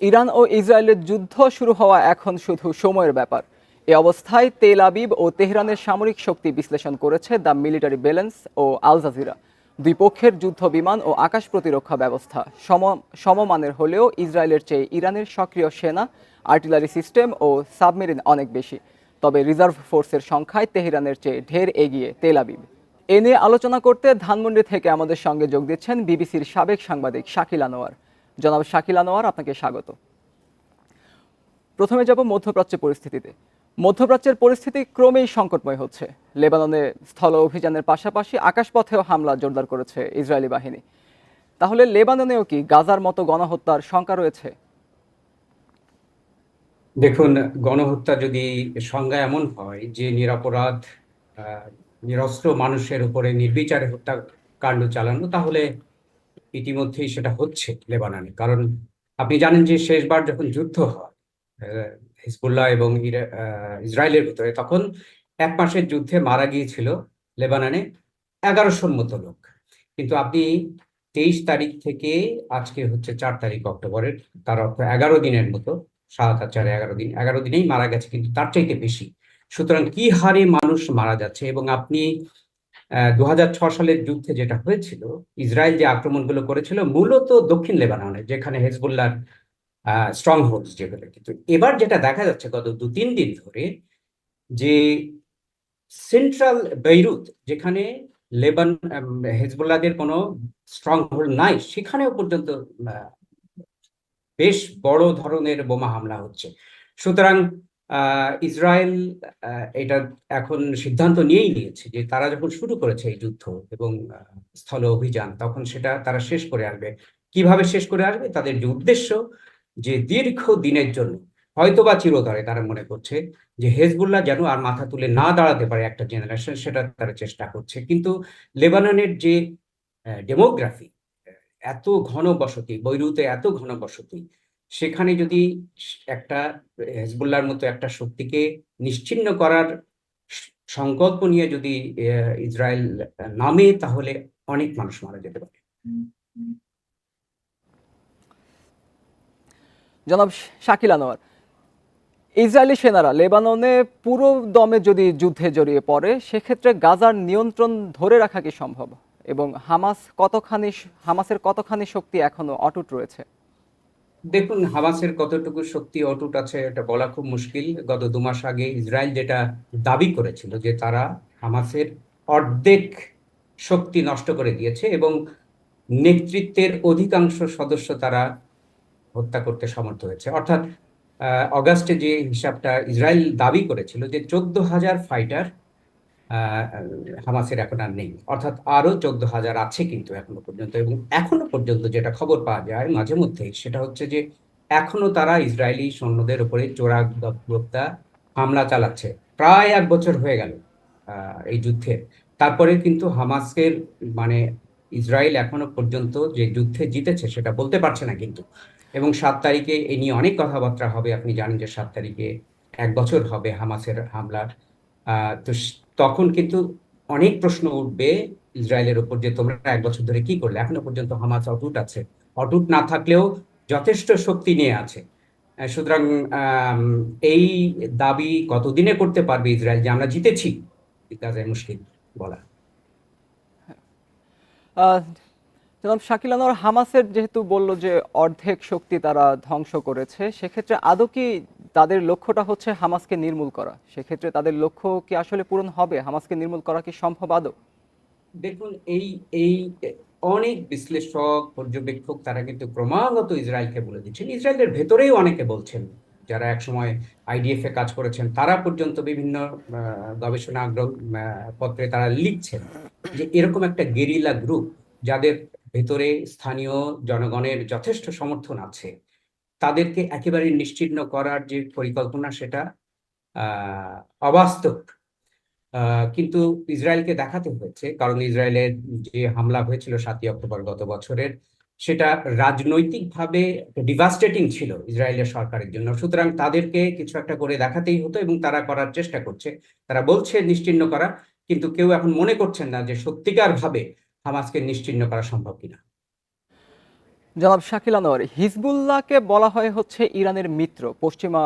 Iran ও ইসরায়েলের যুদ্ধ শুরু হওয়া এখন শুধু সময়ের ব্যাপার। এ অবস্থায় তেল আবিব ও তেহরানের সামরিক শক্তি বিশ্লেষণ করেছে দ্য মিলিটারি ব্যালেন্স ও আল জাজিরা। দুই পক্ষের যুদ্ধ বিমান ও আকাশ প্রতিরক্ষা ব্যবস্থা সমমানের হলেও ইসরায়েলের চেয়ে ইরানের সক্রিয় সেনা, আর্টিলারি সিস্টেম ও সাবমেরিন অনেক বেশি। তবে রিজার্ভ ফোর্সের সংখ্যায় তেহরানের চেয়ে ঢের এগিয়ে তেল আবিব। এ নিয়ে আলোচনা করতে ধানমন্ডি থেকে আমাদের সঙ্গে যোগ দিচ্ছেন বিবিসির সাবেক সাংবাদিক শাকিল আনোয়ার। জনাব শাকিল আনোয়ার, আপনাকে স্বাগত। প্রথমে যাব মধ্যপ্রাচ্যের পরিস্থিতিতে। মধ্যপ্রাচ্যের পরিস্থিতি ক্রমেই সংকটময় হচ্ছে। লেবাননে স্থল অভিযানের পাশাপাশি আকাশপথেও হামলা জোরদার করেছে ইসরায়েলি বাহিনী। তাহলে লেবাননেও কি গাজার মতো গণহত্যার শঙ্কা রয়েছে? দেখুন, গণহত্যা যদি সংজ্ঞা এমন হয় যে নিরাপরাধ নিরস্ত্র মানুষের উপরে নির্বিচারে হত্যাকাণ্ড চালানো, তাহলে ইতিমধ্যেই সেটা হচ্ছে লেবাননে। কারণ আপনি জানেন যে শেষবার যখন যুদ্ধ হয় হিজবুল্লাহ এবং ইসরায়েলের ভিতরে, তখন এক মাসের যুদ্ধে মারা গিয়েছিল লেবাননে এগারোশোর মতো লোক। কিন্তু আপনি তেইশ তারিখ থেকে আজকে হচ্ছে চার তারিখ অক্টোবরের, তার অর্থ এগারো দিনের মতো, সাত আর চারে এগারো দিন, এগারো দিনেই মারা গেছে, কিন্তু তার চাইতে বেশি। সুতরাং কি হারে মানুষ মারা যাচ্ছে এবং আপনি দু সালের যুদ্ধে যেটা হয়েছিল ইসরায়েল যে আক্রমণগুলো করেছিল মূলত দক্ষিণ লেবাননে যেখানে হেজবুল্লাহর স্ট্রং হোল্ডস যেগুলো কিন্তু এবার যেটা দেখা যাচ্ছে গত দু তিন দিন ধরে যে সেন্ট্রাল বেইরুত যেখানে লেবান আম, হেজবুল্লাহদের কোনো স্ট্রং হোল্ড নাই সেখানেও পর্যন্ত বেশ বড় ধরনের বোমা হামলা হচ্ছে। সুতরাং ইসরায়েল এটা এখন সিদ্ধান্ত নিয়েই নিয়েছে যে তারা যখন শুরু করেছে এই যুদ্ধ এবং স্থল অভিযান, তখন সেটা তারা শেষ করে আসবে কীভাবে শেষ করে আসবে? তাদের যে উদ্দেশ্য যে দীর্ঘ দিনের জন্য, হয়তোবা চিরতরে তারা মনে করছে যে হেজবুল্লাহ যেন আর মাথা তুলে না দাঁড়াতে পারে একটা জেনারেশন সেটা তারা চেষ্টা করছে। কিন্তু লেবাননের যে ডেমোগ্রাফি এত ঘন বসতি বৈরুতে এত ঘন বসতি সেখানে যদি একটা হেজবুল্লাহর মতো একটা শক্তিকে নিশ্চিন্ন করার সংকল্প নিয়ে যদি ইসরায়েল নামে, তাহলে অনেক মানুষ মারা যেতে পারে। জনাব শাকিল আনোয়ার, ইসরায়েলি সেনারা লেবাননে পুরো দমে যদি যুদ্ধে জড়িয়ে পড়ে, সেক্ষেত্রে গাজার নিয়ন্ত্রণ ধরে রাখা কি সম্ভব? এবং হামাস কতখানি হামাসের কতখানি শক্তি এখনও অটুট রয়েছে? দেখুন, হামাসের কতটুকু শক্তি অটুট আছে এটা বলা খুব মুশকিল। গত দু মাস আগে ইসরায়েল যেটা দাবি করেছিল যে তারা হামাসের অর্ধেক শক্তি নষ্ট করে দিয়েছে এবং নেতৃত্বের অধিকাংশ সদস্য তারা হত্যা করতে সমর্থ হয়েছে। অর্থাৎ অগাস্টে যে হিসাবটা ইসরায়েল দাবি করেছিল যে চোদ্দ হাজার ফাইটার হামাসের এখন আর নেই। অর্থাৎ আরও চোদ্দ হাজার আছে কিন্তু এখনও পর্যন্ত এবং এখনও পর্যন্ত যেটা খবর পাওয়া যায় মাঝে মধ্যে সেটা হচ্ছে যে এখনও তারা ইসরায়েলি সৈন্যদের উপরে চোরাগোপ্তা হামলা চালাচ্ছে। প্রায় এক বছর হয়ে গেল এই যুদ্ধে। তারপরে কিন্তু হামাসের মানে ইসরায়েল এখনও পর্যন্ত যে যুদ্ধে জিতেছে সেটা বলতে পারছে না কিন্তু। এবং সাত তারিখে এ নিয়ে অনেক কথাবার্তা হবে। আপনি জানেন যে সাত তারিখে এক বছর হবে হামাসের হামলার। তো তখন কিন্তু অনেক প্রশ্ন উঠবে ইসরায়েলের উপর যে তোমরা এক বছর ধরে কি করলে? এখনও পর্যন্ত হামাস অটুট আছে। অটুট না থাকলেও যথেষ্ট শক্তি নিয়ে আছে। সুতরাং এই দাবি কতদিনে করতে পারবে ইসরায়েল যে আমরা জিতেছি? মুশকিল বলা জনাব শাকিল আনোয়ার হামাসের যেহেতু বলল যে অর্ধেক শক্তি তারা ধ্বংস করেছে, সেক্ষেত্রে আদৌ কি তাদের লক্ষ্যটা হচ্ছে হামাসকে নির্মূল করা। সেক্ষেত্রে তাদের লক্ষ্য কি আসলে পূরণ হবে? হামাসকে নির্মূল করা কি সম্ভব আদৌ? দেখুন, এই এই অনেক বিশ্লেষক, পর্যবেক্ষক তারা কিন্তু ক্রমাগত ইসরায়েলকে বলে দিচ্ছেন। ইসরায়েলের ভেতরেই অনেকে বলছেন, যারা একসময় আইডিএফ এ কাজ করেছেন, তারা পর্যন্ত বিভিন্ন গবেষণা আগ্রহ পত্রে তারা লিখছেন যে এরকম একটা গেরিলা গ্রুপ যাদের ভেতরে স্থানীয় জনগণের যথেষ্ট সমর্থন আছে। তাদেরকে একেবারে নিশ্চিহ্ন করার যে পরিকল্পনা সেটা অবাস্তব। কিন্তু ইসরায়েলকে দেখাতে হয়েছে, কারণ ইসরায়েলের যে হামলা হয়েছিল সাতই অক্টোবর গত বছরের, সেটা রাজনৈতিকভাবে ডিভাস্টেটিং ছিল ইসরায়েলের সরকারের জন্য। সুতরাং তাদেরকে কিছু একটা করে দেখাতেই হতো এবং তারা করার চেষ্টা করছে। তারা বলছে নিশ্চিহ্ন করা, কিন্তু কেউ এখন মনে করছেন না যে সত্যিকার ভাবে হামাসকে নিশ্চিহ্ন করা সম্ভব কিনা। জনাব শাকিল আনোয়ার, হিজবুল্লাহকে বলা হয় হচ্ছে ইরানের মিত্র। পশ্চিমা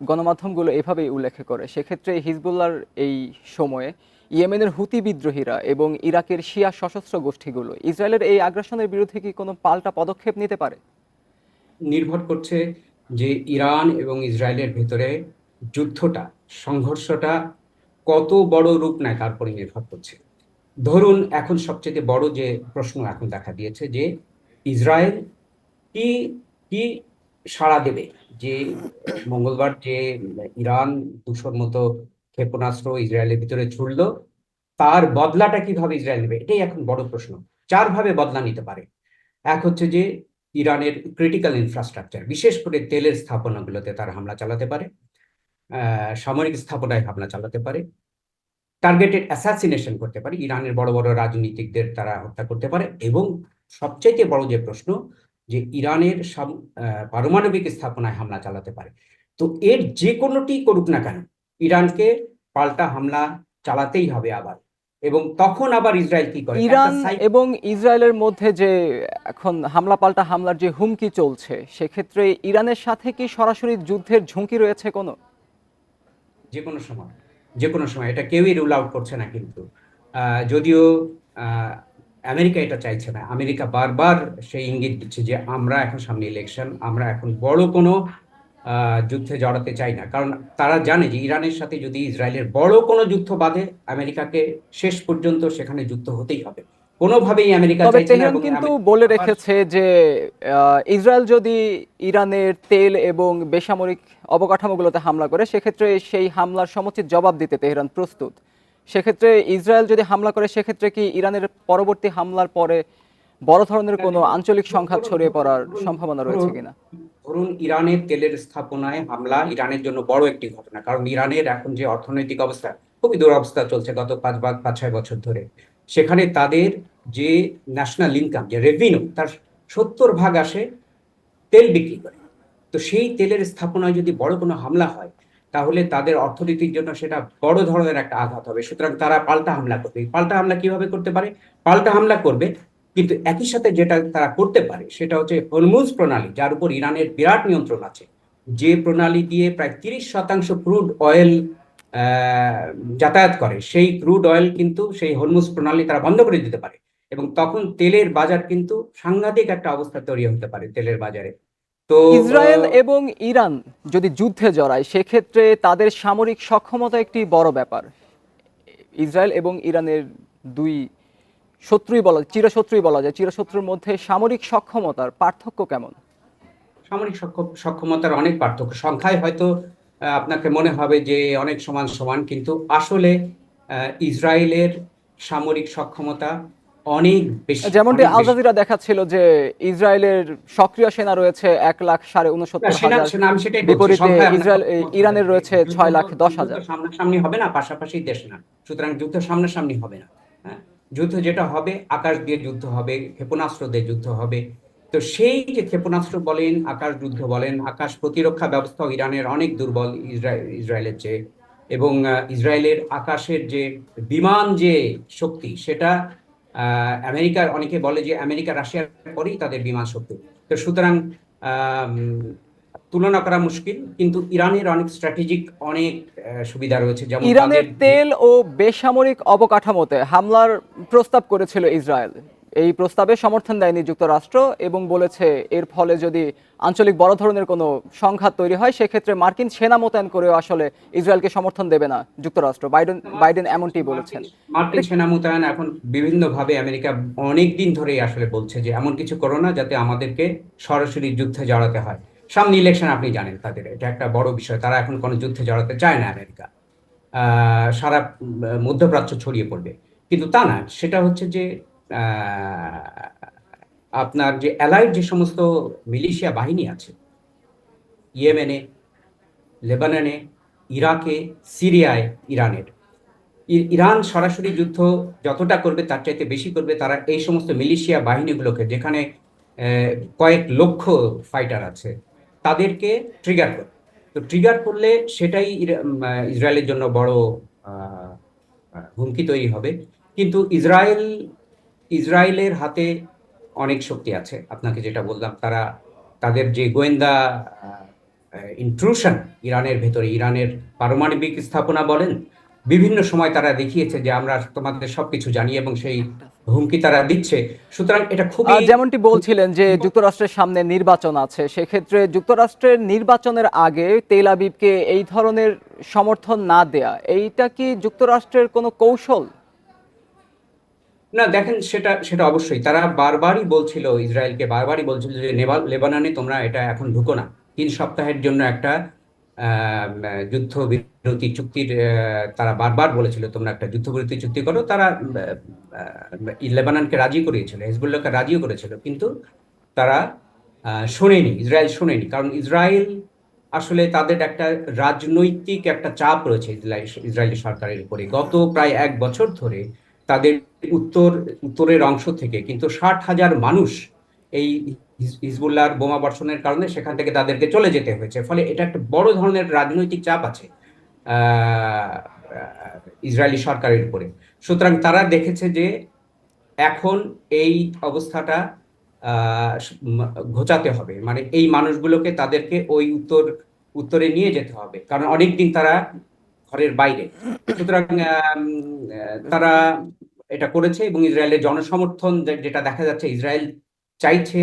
গণমাধ্যমগুলো এভাবেই উল্লেখ করে। সেক্ষেত্রে হিজবুল্লাহর এই সময়ে ইয়েমেনের হুতি বিদ্রোহীরা এবং ইরাকের শিয়া সশস্ত্র গোষ্ঠীগুলো, ইসরায়েলের এই আগ্রাসনের বিরুদ্ধে কি কোনো পাল্টা পদক্ষেপ নিতে পারে? নির্ভর করছে যে ইরান এবং ইসরায়েলের ভেতরে যুদ্ধটা, সংঘর্ষটা কত বড় রূপ নেয় তার উপরে নির্ভর করছে। ধরুন, এখন সবচেয়ে বড় যে প্রশ্ন এখন দেখা দিয়েছে যে ইসরায়েল কি কি সাড়া দেবে? যে মঙ্গলবার যে ইরান দুশোর মতো ক্ষেপণাস্ত্র ইসরায়েলের ভিতরে ছুড়লো, তার বদলাটা কীভাবে ইসরায়েল নেবে? এটাই এখন বড় প্রশ্ন। চার ভাবে বদলা নিতে পারে। এক হচ্ছে যে, ইরানের ক্রিটিক্যাল ইনফ্রাস্ট্রাকচার বিশেষ করে তেলের স্থাপনাগুলোতে তারা হামলা চালাতে পারে সামরিক স্থাপনায় হামলা চালাতে পারে টার্গেটেড অ্যাসাসিনেশন করতে পারে, ইরানের বড় বড় রাজনীতিকদের তারা হত্যা করতে পারে, এবং সবচাইতে বড় যে প্রশ্ন যে ইরানের পারমাণবিক স্থাপনায় হামলা চালাতে পারে। তো এর যে কোনোটি করুক না কেন ইরানকে পাল্টা হামলা চালাতেই হবে আবার। এবং তখন আবার ইসরায়েল কি করে? ইরান এবং ইসরায়েলের মধ্যে যে এখন হামলা পাল্টা হামলার যে হুমকি চলছে সেক্ষেত্রে ইরানের সাথে কি সরাসরি যুদ্ধের ঝুঁকি রয়েছে কোনো? যে কোনো সময় যে কোনো সময়। এটা কেউই রুল আউট করছে না কিন্তু। আহ, যদিও আহ, আমেরিকা এটা চাইছে না। আমেরিকা বারবার সেই ইঙ্গিত দিচ্ছে যে আমরা এখন সামনে ইলেকশন আমরা এখন বড় কোনো যুদ্ধে জড়াতে চাই না। কারণ তারা জানে যে ইরানের সাথে যদি ইসরায়েলের বড় কোনো যুদ্ধ বাঁধে আমেরিকাকে শেষ পর্যন্ত সেখানে যুদ্ধ হতেই হবে। কোনোভাবেই আমেরিকা তবে তেহরান কিন্তু বলে রেখেছে যে ইসরায়েল যদি ইরানের তেল এবং বেসামরিক অবকাঠামোগুলোতে হামলা করে সেক্ষেত্রে সেই হামলার সমুচিত জবাব দিতে তেহরান প্রস্তুত। সেক্ষেত্রে ইসরায়েল যদি হামলা করে, সেক্ষেত্রে কি ইরানের পরবর্তী হামলার পরে বড় ধরনের কোনো আঞ্চলিক সংঘাত ছড়িয়ে পড়ার সম্ভাবনা রয়েছে কিনা? ধরুন, ইরানের তেলের স্থাপনায় হামলা ইরানের জন্য বড় একটি ঘটনা। কারণ ইরানের এখন যে অর্থনৈতিক অবস্থা, খুবই দুরবস্থা চলছে গত পাঁচ বা পাঁচ, ছয় বছর ধরে। সেখানে তাদের যে ন্যাশনাল ইনকাম যে রেভিনিউ তার সত্তর ভাগ আসে তেল বিক্রি করে। তো সেই তেলের স্থাপনায় যদি বড় কোনো হামলা হয় তাহলে তাদের অর্থনীতির জন্য সেটা বড় ধরনের একটা আঘাত হবে। সুতরাং তারা পাল্টা হামলা করবে। পাল্টা হামলা কীভাবে করতে পারে? পাল্টা হামলা করবে, কিন্তু একই সাথে যেটা তারা করতে পারে সেটা হচ্ছে হরমুজ প্রণালী, যার উপর ইরানের বিরাট নিয়ন্ত্রণ আছে। যে প্রণালী দিয়ে প্রায় তিরিশ শতাংশ ক্রুড অয়েল যাতায়াত করে, সেই ক্রুড অয়েল কিন্তু সেই হরমুজ প্রণালী তারা বন্ধ করে দিতে পারে। এবং তখন তেলের বাজার কিন্তু সাংঘাতিক একটা অবস্থা তৈরি হতে পারে তেলের বাজারে। তো ইসরায়েল এবং ইরান যদি যুদ্ধে জড়ায় সেক্ষেত্রে তাদের সামরিক সক্ষমতা একটি বড় ব্যাপার। ইসরায়েল এবং ইরানের দুই শত্রুই বলা চিরশত্রুই বলা যায়। চিরশত্রুর মধ্যে সামরিক সক্ষমতার পার্থক্য কেমন? সামরিক সক্ষ- সক্ষমতার অনেক পার্থক্য। সংখ্যায় হয়তো আহ, আপনাকে মনে হবে যে অনেক সমান সমান কিন্তু আসলে আহ, ইসরায়েলের সামরিক সক্ষমতা অনেক বেশি যেমনটি। জাজিরা দেখাচ্ছিল যে ইসরায়েলের সক্রিয় সেনা রয়েছে এক লাখ সাড়ে উনসত্তর হাজার। বিপরীতে ইসরায়েল ইরানের রয়েছে ছয় লাখ দশ হাজার। সামনাসামনি হবে না পাশাপাশি দেশ না। সুতরাং যুদ্ধ সামনাসামনি হবে না হ্যাঁ। যুদ্ধ যেটা হবে আকাশ দিয়ে যুদ্ধ হবে ক্ষেপণাস্ত্র দিয়ে যুদ্ধ হবে। তো সেই যে ক্ষেপণাস্ত্র বলেন আকাশ যুদ্ধ বলেন আকাশ প্রতিরক্ষা ব্যবস্থাও ইরানের অনেক দুর্বল ইসরায়েল ইসরায়েলের চেয়ে। এবং ইসরায়েলের আকাশের যে বিমান যে শক্তি সেটা আমেরিকার অনেকে বলে যে আমেরিকা রাশিয়ার পরেই তাদের বিমান শক্তি। তো সুতরাং তুলনা করা মুশকিল কিন্তু ইরানের অনেক স্ট্র্যাটেজিক অনেক সুবিধা রয়েছে। যেমন ইরানের তেল ও বেসামরিক অবকাঠামোতে হামলার প্রস্তাব করেছিল ইসরায়েল। এই প্রস্তাবে সমর্থন দেয়নি যুক্তরাষ্ট্র এবং বলেছে এর ফলে যদি আঞ্চলিক বড় ধরনের কোনো সংঘাত তৈরি হয়, সেক্ষেত্রে মার্কিন সেনা মোতায়েন করেও আসলে ইসরায়েলকে সমর্থন দেবে না যুক্তরাষ্ট্র। বাইডেন বাইডেন এমনটি বলেছেন। মার্কিন সেনা মোতায়েন এখন বিভিন্ন ভাবে আমেরিকা অনেক দিন ধরেই আসলে বলছে যে এমন কিছু করো না যাতে আমাদেরকে সরাসরি যুদ্ধে জড়াতে হয়। সামনে ইলেকশন আপনি জানেন তাদের, এটা একটা বড় বিষয়। তারা এখন কোনো যুদ্ধে জড়াতে চায় না আমেরিকা। সারা মধ্যপ্রাচ্য ছড়িয়ে পড়বে। কিন্তু তা না, সেটা হচ্ছে যে আপনার যে অ্যালাইড যে সমস্ত মিলিশিয়া বাহিনী আছে, ইয়েমেনে, লেবাননে, ইরাকে, সিরিয়ায়, ইরানের। ইরান সরাসরি যুদ্ধ যতটা করবে তার চাইতে বেশি করবে তারা এই সমস্ত মিলিশিয়া বাহিনীগুলোকে, যেখানে কয়েক লক্ষ ফাইটার আছে, তাদেরকে ট্রিগার করবে তো ট্রিগার করলে সেটাই ইসরায়েলের জন্য বড় হুমকি তৈরি হবে। কিন্তু ইসরায়েল ইসরায়েলের হাতে অনেক শক্তি আছে। আপনাকে যেটা বললাম, তারা তাদের যে গোয়েন্দা ইন্ট্রুশন ইরানের ভেতরে, ইরানের পারমাণবিক স্থাপনা বলেন, বিভিন্ন সময় তারা দেখিয়েছে যে আমরা তোমাদের সবকিছু জানি এবং সেই হুমকি তারা দিচ্ছে। সুতরাং এটা খুবই যেমনটি বলছিলেন যে যুক্তরাষ্ট্রের সামনে নির্বাচন আছে, সেক্ষেত্রে যুক্তরাষ্ট্রের নির্বাচনের আগে তেল আবিবকে এই ধরনের সমর্থন না দেয়া, এইটা কি যুক্তরাষ্ট্রের কোনো কৌশল? না, দেখেন সেটা সেটা অবশ্যই। তারা বারবারই বলছিল ইসরায়েলকে, বারবারই বলছিল যে লেবাননে তোমরা এটা এখন ঢুকো না। তিন সপ্তাহের জন্য একটা যুদ্ধ বিরতি চুক্তির তারা বারবার বলেছিল, তোমরা একটা যুদ্ধবিরতি চুক্তি করো। তারা লেবাননকে রাজি করিয়েছিল, হেজবুল্লাহকে রাজিও করেছিল, কিন্তু তারা শোনেনি, ইসরায়েল শোনেনি। কারণ ইসরায়েল আসলে তাদের একটা রাজনৈতিক একটা চাপ রয়েছে ইসরায়েল, ইসরায়েলি সরকারের উপরে। গত প্রায় এক বছর ধরে তাদের উত্তর, উত্তরের অংশ থেকে। কিন্তু ষাট হাজার মানুষ এই হিজ- হিজবুল্লাহর বোমা বর্ষণের কারণে সেখান থেকে তাদেরকে চলে যেতে হয়েছে। ফলে এটা একটা বড় ধরনের রাজনৈতিক চাপ আছে ইসরায়েলি সরকারের উপরে। সুতরাং তারা দেখেছে যে এখন এই অবস্থাটা ঘোচাতে হবে। মানে এই মানুষগুলোকে তাদেরকে ওই উত্তর, উত্তরে নিয়ে যেতে হবে। কারণ অনেকদিন তারা ঘরের বাইরে। সুতরাং তারা এটা করেছে এবং ইসরায়েলের জনসমর্থন যেটা দেখা যাচ্ছে ইসরায়েল চাইছে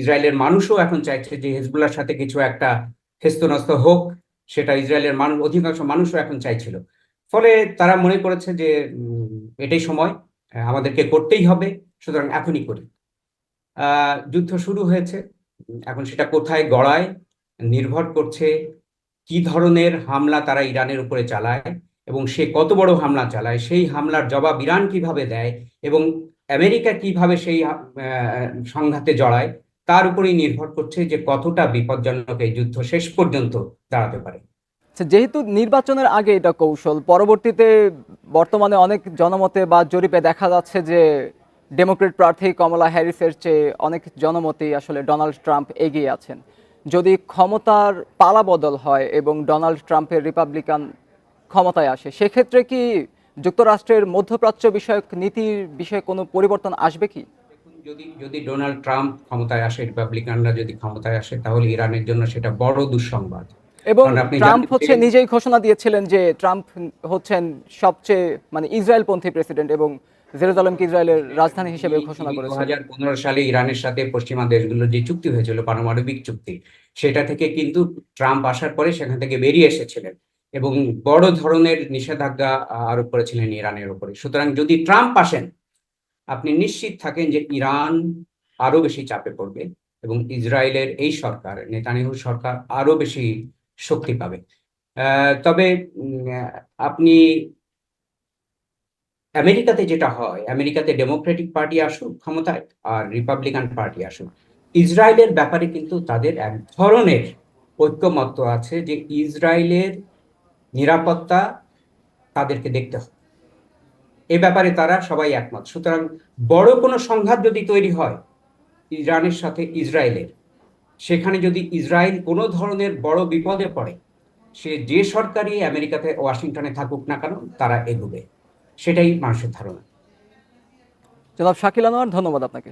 ইসরায়েলের মানুষও এখন চাইছে যে হেজবুল্লাহর সাথে কিছু একটা হেস্তনস্ত হোক, সেটা ইসরায়েলের মানুষ অধিকাংশ মানুষও এখন চাইছিল। ফলে তারা মনে করেছে যে এটাই সময় আমাদেরকে করতেই হবে, সুতরাং এখনই করি। যুদ্ধ শুরু হয়েছে, এখন সেটা কোথায় গড়ায়, নির্ভর করছে কি ধরনের হামলা তারা ইরানের উপরে চালায় এবং সে কত বড় হামলা চালায় সেই হামলার জবাব ইরান কীভাবে দেয় এবং আমেরিকা কীভাবে সেই সংঘাতে জড়ায় তার উপরেই নির্ভর করছে যে কতটা বিপজ্জনক এই যুদ্ধ শেষ পর্যন্ত দাঁড়াতে পারে। আচ্ছা, যেহেতু নির্বাচনের আগে এটা কৌশল পরবর্তীতে বর্তমানে অনেক জনমতে বা জরিপে দেখা যাচ্ছে যে ডেমোক্রেট প্রার্থী কমলা হ্যারিসের চেয়ে অনেক জনমতেই আসলে ডোনাল্ড ট্রাম্প এগিয়ে আছেন। যদি ক্ষমতার পালা বদল হয় এবং ডোনাল্ড ট্রাম্পের রিপাবলিকান ক্ষমতায় আসে সেক্ষেত্রে কি যুক্তরাষ্ট্রের মধ্যপ্রাচ্য বিষয়ক নীতির বিষয়ে কোনো পরিবর্তন আসবে কি? যদি যদি ডোনাল্ড ট্রাম্প ক্ষমতায় আসে রিপাবলিকানরা যদি ক্ষমতায় আসে তাহলে ইরানের জন্য সেটা বড় দুঃসংবাদ। এবং ট্রাম্প হচ্ছে নিজেই ঘোষণা দিয়েছিলেন যে ট্রাম্প হচ্ছেন সবচেয়ে মানে ইসরায়েলপন্থী প্রেসিডেন্ট এবং জেরুজালেমকে ইসরায়েলের রাজধানী হিসেবে ঘোষণা দু হাজার পনেরো সালে ইরানের সাথে পশ্চিমা দেশগুলোর যে চুক্তি হয়েছিল পারমাণবিক চুক্তি সেটা থেকে কিন্তু ট্রাম্প আসার পরে সেখান থেকে বেরিয়ে এসেছিলেন এবং বড় ধরনের নিষেধাজ্ঞা আরোপ করেছিলেন ইরানের উপরে। সুতরাং যদি ট্রাম্প আসেন আপনি নিশ্চিত থাকেন যে ইরান আরও বেশি চাপে পড়বে এবং ইসরায়েলের এই সরকার নেতানিয়াহু সরকার আরও বেশি শক্তি পাবে। আহ, তবে আপনি আমেরিকাতে যেটা হয়, আমেরিকাতে ডেমোক্রেটিক পার্টি আসুক ক্ষমতায় আর রিপাবলিকান পার্টি আসুক, ইসরায়েলের ব্যাপারে কিন্তু তাদের এক ধরনের ঐক্যমত্য আছে যে ইসরায়েলের নিরাপত্তা তাদেরকে দেখতে হবে। এ ব্যাপারে তারা সবাই একমত। সুতরাং বড় কোনো সংঘাত যদি তৈরি হয় ইরানের সাথে ইসরায়েলের, সেখানে যদি ইসরায়েল কোনো ধরনের বড় বিপদে পড়ে, সে যে সরকারই আমেরিকাতে, ওয়াশিংটনে থাকুক না কেন, তারা এগোবে। সেটাই মানুষের ধারণা। জনাব শাকিল আনোয়ার ধন্যবাদ আপনাকে।